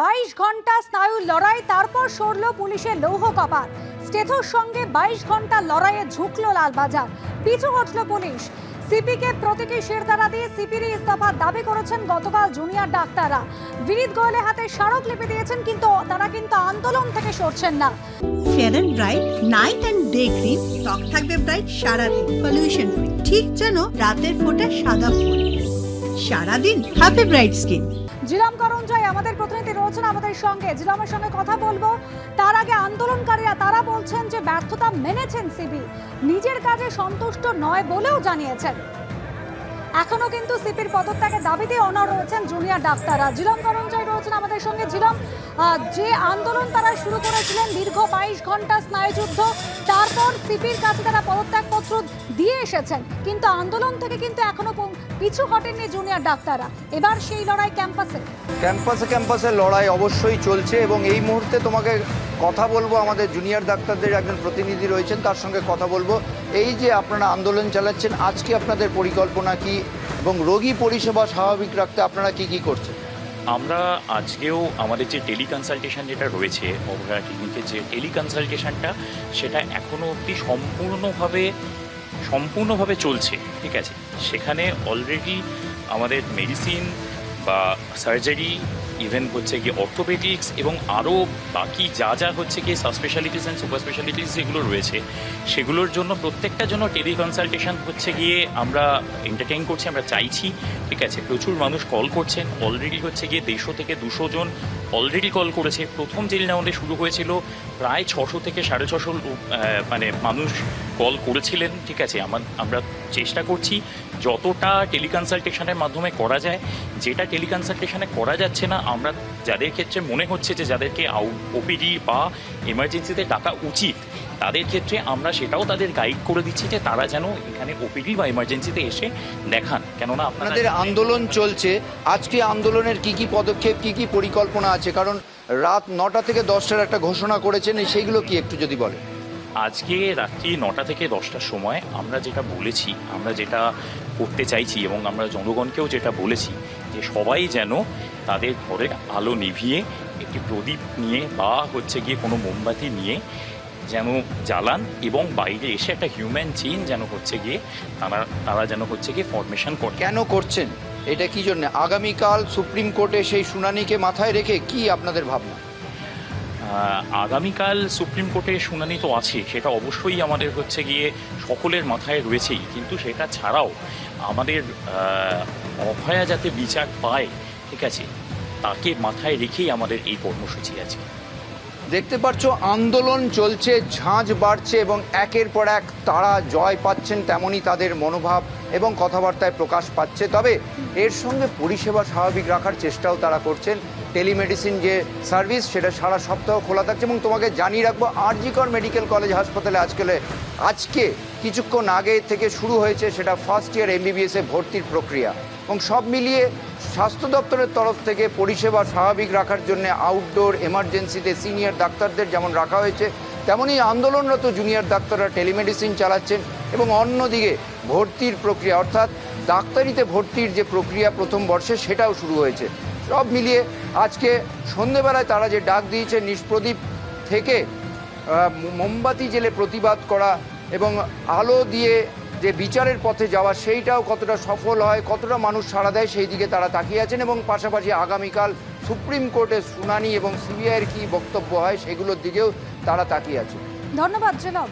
বাইশ ঘণ্টা স্নায়ুর লড়াই, তারপর সরল পুলিশের লৌহ কপাট স্টেথোর সঙ্গে বাইশ ঘণ্টা লড়াইয়ে ঝুঁকলো লালবাজার। পিছু হটল পুলিশ। সিপিকে প্রতীকী শিরদাঁড়া দিয়ে সিপিরই ইস্তফা দাবি করেছেন গতকাল জুনিয়র ডাক্তাররা। বিনীত গোয়েলের হাতে স্মারক স্মারকলিপি দিয়েছেন, কিন্তু তারা কিন্তু আন্দোলন থেকে সরছেন না। Fair and bright night and day cream ত্বক থাকবে ব্রাইট সারাদিন। পলিউশন ঠিক যেন রাতের ফোটা সাদা ফুল সারাদিন হ্যাপি ব্রাইট স্কিন জিলাম করঞ্জয় আমাদের প্রতিনিধি রয়েছেন আমাদের সঙ্গে। জিলামের সঙ্গে কথা বলব। তার আগে আন্দোলনকারীরা, তারা বলছেন যে ব্যর্থতা মেনেছেন সিবি। নিজের কাজে সন্তুষ্ট নয় বলেও জানিয়েছেন। এখনও কিন্তু সিপির পদত্যাগের দাবিতে অনর রয়েছেন জুনিয়র ডাক্তাররা। জিলম করঞ্জয় রয়েছেন আমাদের সঙ্গে। জিলম যে আন্দোলন তারা শুরু করেছিলেন দীর্ঘ বাইশ ঘণ্টা স্নায়ুযুদ্ধ, তারপর সিপির কাছে তারা পদত্যাগপত্র দিয়ে এসেছেন। কিন্তু আন্দোলন থেকে কিন্তু এখনও পিছু হটেননি জুনিয়র ডাক্তাররা। এবার সেই লড়াই ক্যাম্পাসে। ক্যাম্পাসে ক্যাম্পাসে লড়াই অবশ্যই চলছে এবং এই মুহূর্তে তোমাকে কথা বলব, আমাদের জুনিয়র ডাক্তারদের একজন প্রতিনিধি রয়েছেন, তার সঙ্গে কথা বলব। এই যে আপনারা আন্দোলন চালাচ্ছেন, আজকে আপনাদের পরিকল্পনা কি? এবং রোগী পরিষেবা স্বাভাবিক রাখতে আপনারা কি কি করছেন? আমরা আজকেও আমাদের যে টেলি কনসালটেশন যেটা রয়েছে অবহেলা ক্লিনিকের যে টেলি কনসালটেশনটা সেটা এখনও অবধি সম্পূর্ণভাবে সম্পূর্ণভাবে চলছে, ঠিক আছে? সেখানে অলরেডি আমাদের মেডিসিন বা সার্জারি ইভেন হচ্ছে গিয়ে অর্থোপেডিক্স এবং আরও বাকি যা যা হচ্ছে গিয়ে সাবস্পেশালিটিস অ্যান্ড সুপার স্পেশালিটিস যেগুলো রয়েছে, সেগুলোর জন্য প্রত্যেকটা জন্য টেলি কনসালটেশন হচ্ছে গিয়ে আমরা এন্টারটেইন করছি, আমরা চাইছি। ঠিক আছে, প্রচুর মানুষ কল করছেন। অলরেডি হচ্ছে গিয়ে দেড়শো থেকে দুশো জন অলরেডি কল করেছে। প্রথম যে রাউন্ডে শুরু হয়েছিল, প্রায় ছশো থেকে সাড়ে ছশো মানে মানুষ কল করেছিলেন। ঠিক আছে আমার আমরা চেষ্টা করছি যতটা টেলিকনসালটেশনের মাধ্যমে করা যায়। যেটা টেলিকনসালটেশনে করা যাচ্ছে না আমরা যাদের ক্ষেত্রে মনে হচ্ছে যে যাদেরকে ওপিডি বা এমার্জেন্সিতে ডাকা উচিত তাদের ক্ষেত্রে আমরা সেটাও তাদের গাইড করে দিচ্ছি যে তারা যেন এখানে ওপিডি বা এমার্জেন্সিতে এসে দেখান। কেননা আপনাদের আন্দোলন চলছে। আজকে আন্দোলনের কি কি পদক্ষেপ কি কি পরিকল্পনা আছে? কারণ রাত নটা থেকে দশটার একটা ঘোষণা করেছেন সেইগুলো কি একটু যদি বলেন? আজকে রাত্রি নটা থেকে দশটার সময় আমরা যেটা বলেছি আমরা যেটা করতে চাইছি এবং আমরা জনগণকেও যেটা বলেছি যে সবাই যেন তাদের ঘরের আলো নিভিয়ে একটি প্রদীপ নিয়ে বা হচ্ছে গিয়ে কোনো মোমবাতি নিয়ে যেন জ্বালান এবং বাইরে এসে একটা হিউম্যান চেইন যেন হচ্ছে গিয়ে তারা তারা যেন হচ্ছে গিয়ে ফরমেশন করে। কেন করছেন? এটা কি জন্য? আগামীকাল সুপ্রিম কোর্টে সেই শুনানিকে মাথায় রেখে কি আপনাদের ভাবনা? আগামীকাল সুপ্রিম কোর্টে শুনানি তো আছে সেটা অবশ্যই আমাদের হচ্ছে গিয়ে সকলের মাথায় রয়েছেই কিন্তু সেটা ছাড়াও আমাদের অভয়া যাতে বিচার পায়, ঠিক আছে, তাকে মাথায় রেখেই আমাদের এই কর্মসূচি আছে। দেখতে পাচ্ছ আন্দোলন চলছে, ঝাঁঝ বাড়ছে এবং একের পর এক তারা জয় পাচ্ছেন তেমনই তাদের মনোভাব এবং কথাবার্তায় প্রকাশ পাচ্ছে। তবে এর সঙ্গে পরিষেবা স্বাভাবিক রাখার চেষ্টাও তারা করছেন। টেলিমেডিসিন যে সার্ভিস, সেটা সারা সপ্তাহ খোলা থাকছে এবং তোমাকে জানিয়ে রাখব আর আরজিকর মেডিকেল কলেজ হাসপাতালে আজকে আজকে কিছুক্ষণ আগে থেকে শুরু হয়েছে সেটা ফার্স্ট ইয়ার এমবিবিএসে ভর্তির প্রক্রিয়া এবং সব মিলিয়ে স্বাস্থ্য দপ্তরের তরফ থেকে পরিষেবা স্বাভাবিক রাখার জন্য আউটডোর এমার্জেন্সিতে সিনিয়র ডাক্তারদের যেমন রাখা হয়েছে, তেমনই আন্দোলনরত জুনিয়র ডাক্তাররা টেলিমেডিসিন চালাচ্ছেন এবং অন্যদিকে ভর্তির প্রক্রিয়া, অর্থাৎ ডাক্তারিতে ভর্তির যে প্রক্রিয়া প্রথম বর্ষে সেটাও শুরু হয়েছে। সব মিলিয়ে আজকে সন্ধেবেলায় তারা যে ডাক দিয়েছে, নিষ্প্রদীপ থেকে মোমবাতি জেলে প্রতিবাদ করা এবং আলো দিয়ে যে বিচারের পথে যাওয়া, সেইটাও কতটা সফল হয়, কতটা মানুষ সাড়া দেয়, সেই দিকে তারা তাকিয়ে আছেন এবং পাশাপাশি আগামীকাল সুপ্রিম কোর্টের শুনানি এবং সিবিআইয়ের কী বক্তব্য হয়, সেগুলোর দিকেও তারা তাকিয়ে আছে ধন্যবাদ, জিলম।